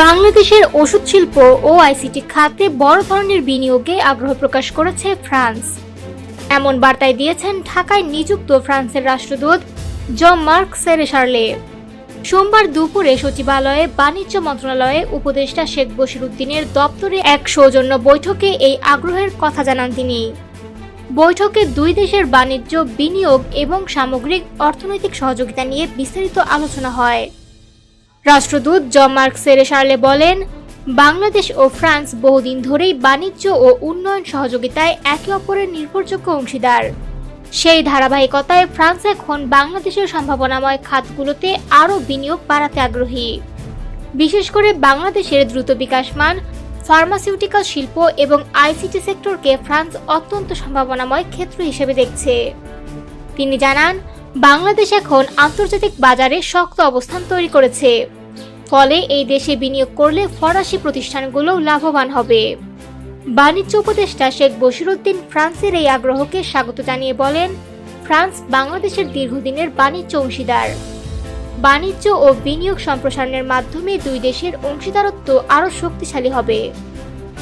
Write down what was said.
বাংলাদেশের ওষুধ শিল্প ও আইসিটি খাতে বড় ধরনের বিনিয়োগে আগ্রহ প্রকাশ করেছে ফ্রান্স। এমন বার্তায় দিয়েছেন ঢাকায় নিযুক্ত ফ্রান্সের রাষ্ট্রদূত জম মার্ক সেরেশার্লে সোমবার দুপুরে সচিবালয়ে বাণিজ্য মন্ত্রণালয়ে উপদেষ্টা শেখ বশির উদ্দিনের দপ্তরে এক সৌজন্য বৈঠকে এই আগ্রহের কথা জানান তিনি। বৈঠকে দুই দেশের বাণিজ্য, বিনিয়োগ এবং সামগ্রিক অর্থনৈতিক সহযোগিতা নিয়ে বিস্তারিত আলোচনা হয়। রাষ্ট্রদূত জন মার্ক সেরেশার্লে বলেন, বাংলাদেশ ও ফ্রান্স বহুদিন ধরেই বাণিজ্য ও উন্নয়ন সহযোগিতায় একে অপরের নির্ভরযোগ্য অংশীদার। সেই ধারাবাহিকতায় ফ্রান্স এখন বাংলাদেশের সম্ভাবনাময় খাতগুলোতে আরও বিনিয়োগ বাড়াতে আগ্রহী। বিশেষ করে বাংলাদেশের দ্রুত বিকাশমান ফার্মাসিউটিক্যাল শিল্প এবং আইসিটি সেক্টরকে ফ্রান্স অত্যন্ত সম্ভাবনাময় ক্ষেত্র হিসেবে দেখছে। তিনি জানান বাংলাদেশ এখন আন্তর্জাতিক বাজারে শক্ত অবস্থান তৈরি করেছে। ফলে এই দেশে বিনিয়োগ করলে ফরাসি প্রতিষ্ঠানগুলো লাভবান হবে। বাণিজ্য উপদেষ্টা শেখ বশিরুদ্দিন ফ্রান্সের এই আগ্রহকে স্বাগত জানিয়ে বলেন, ফ্রান্স বাংলাদেশের দীর্ঘদিনের বাণিজ্য অংশীদার। বাণিজ্য ও বিনিয়োগ সম্প্রসারণের মাধ্যমে দুই দেশের অংশীদারত্ব আরও শক্তিশালী হবে।